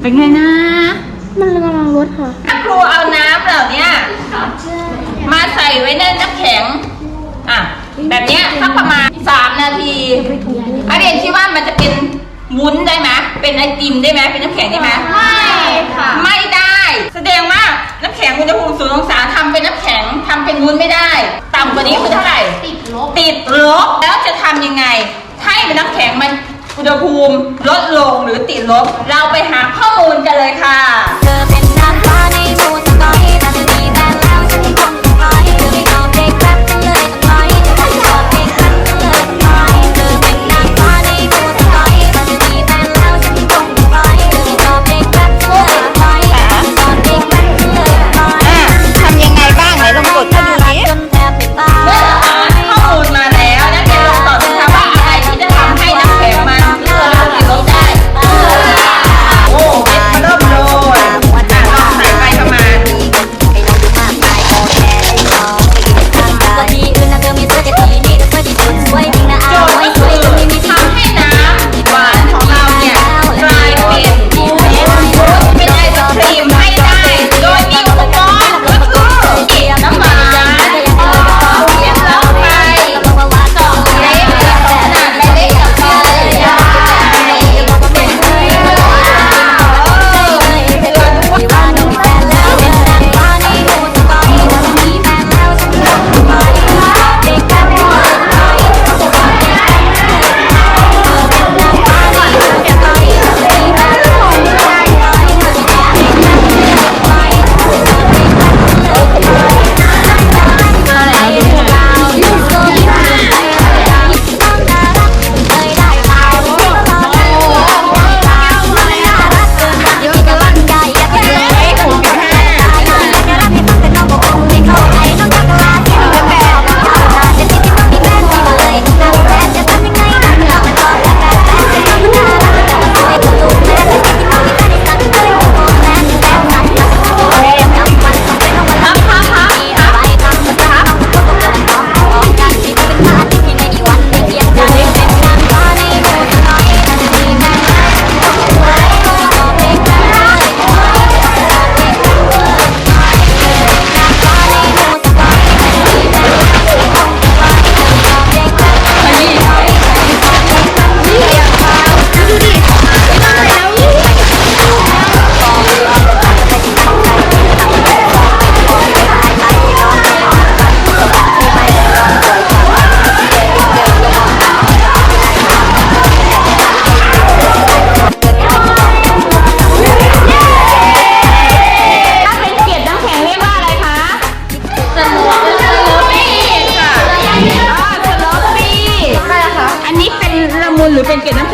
เป็นไงนะ มันกำลังลดค่ะ ครูเอาน้ำเหล่าเนี้ยมาใส่ไว้ในน้ำแข็ง อะ แบบเนี้ยสักประมาณสามนาทีอาเรียนคิดว่ามันจะเป็นวุ้นได้ไหมเป็นไอติมได้ไหมเป็นน้ำแข็งได้ไหมไม่ค่ะ ไม่ได้ แสดงว่าน้ำแข็งอุณหภูมิศูนย์องศาทำเป็นน้ำแข็งทำเป็นวุ้นไม่ได้ ต่ำกว่านี้คือเท่าไหร่ ติดลบ ติดลบ แล้วจะทำยังไง ให้น้ำแข็งมัน อุณหภูมิลดลงหรือติดลบ เราไปหาข้อมูลกันเลยค่ะ dicen que.